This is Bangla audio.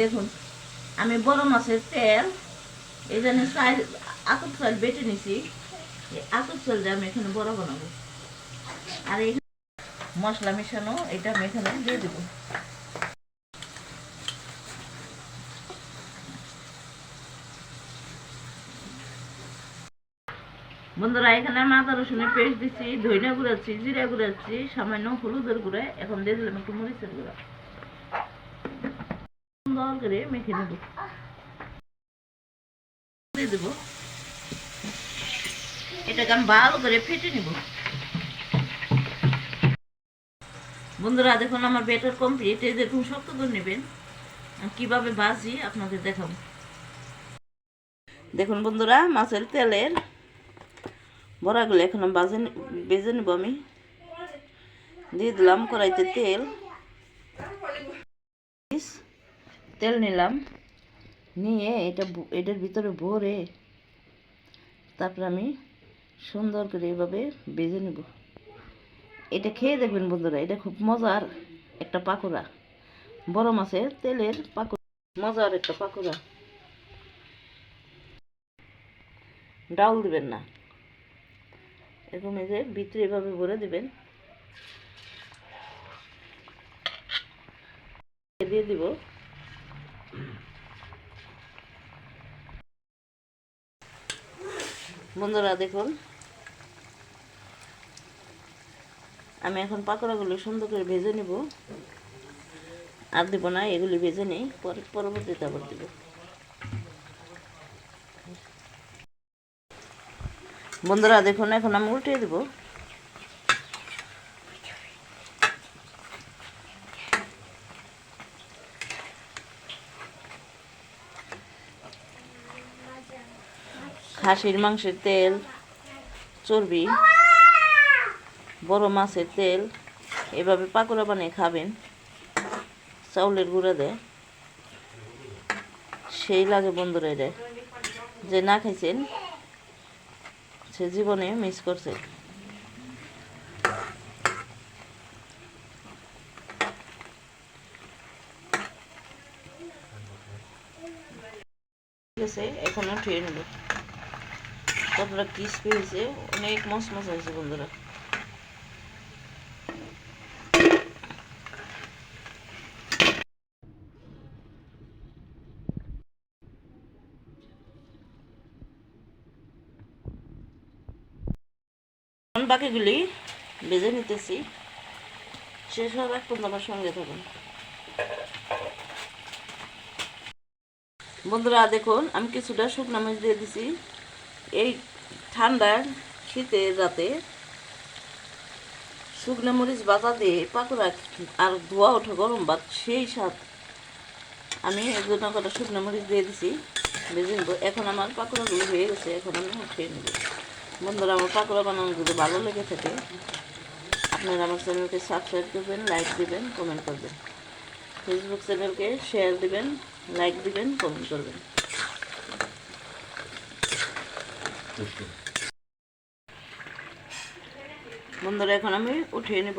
দেখুন, আমি বড় মাছের তেল, এই জন্য চাল আতপ চাল বেটে নিছি। আতপ চাল দিয়ে আমি এখানে বড় বানাবো। আর এই মশলা মেশানো, এটা আমি এখানে দিয়ে দেবো। বন্ধুরা, এখানে আমি আদা রসুনের পেস্ট দিচ্ছি ধইনা গুঁড়াচ্ছি, জিরা গুঁড়াচ্ছি, সামান্য হলুদের গুঁড়া, এখন দিয়ে দিলাম একটু মরিচের গুঁড়া। সুন্দর করে মেখে নেব। দিয়ে দেবো। এটাকে আমি ভালো করে ফেটে নিব। বন্ধুরা, দেখুন আমার বেটার কমপ্লিট এই দেখুন শক্ত করে নেবেন। কীভাবে ভাজি আপনাদের দেখাবো। দেখুন বন্ধুরা, মাছের তেলের বড়াগুলো এখন বাজে বেজে নেব আমি। দিয়ে দিলাম কড়াইতে তেল। তেল নিলাম। নিয়ে এটা এটার ভিতরে ভরে তারপর আমি সুন্দর করে এভাবে বেজে নেব। এটা খেয়ে দেখবেন বন্ধুরা, এটা খুব মজার একটা পাকোড়া। বড় মাছের তেলের পাকোড়া, মজার একটা পাকোড়া। ডাউল দিবেন না। এরকম এই যে ভিতরে এভাবে ভরে দেবেন। দিয়ে দিব। বন্ধুরা দেখুন, আমি এখন পাকোড়াগুলো সুন্দর করে ভেজে নেব। আর দেব না, এগুলি ভেজে নেই, পরে পরবর্তীতে আবার দেব। বন্ধুরা, দেখুন, এখন আমি উল্টিয়ে দেব। খাসির মাংসের তেল, চর্বি, বড় মাছের তেল, এভাবে পাকোড়া বানিয়ে খাবেন। চাউলের গুঁড়া দেয়। সেই লাগে বন্ধুরা এটা। যে না খাইছেন সে জীবনে মিস করছে। ঠিক এখন উঠিয়ে নেব কতটা ক্রিসপি হয়েছে? অনেক মস মস হয়েছে বন্ধুরা। বাকিগুলি বেজে নিতেছি। শেষ হওয়ার এক পর্যন্ত আমার সঙ্গে থাকুন। বন্ধুরা, দেখুন, আমি কিছুটা শুকনো মাছ দিয়ে দিছি। এই ঠান্ডার শীতের রাতে শুকনো মরিচ বাতা দিয়ে পাকোড়া আর ধোয়া ওঠে গরম ভাত, সেই স্বাদ আমি জন্য কটা শুকনো মরিচ দিয়ে দিছি। বেজে নেব। এখন আমার পাকোড়াগুলো হয়ে গেছে। এখন আমি উঠিয়ে নেব। বন্ধুরা, আমার পাকোড়া বানানো যদি ভালো লেগে থাকে, আপনারা আমার চ্যানেলকে সাবস্ক্রাইব করবেন লাইক দিবেন কমেন্ট করবেন। ফেসবুক চ্যানেলকে শেয়ার দিবেন লাইক দিবেন কমেন্ট করবেন। বন্ধুরা, এখন আমি উঠিয়ে নেব।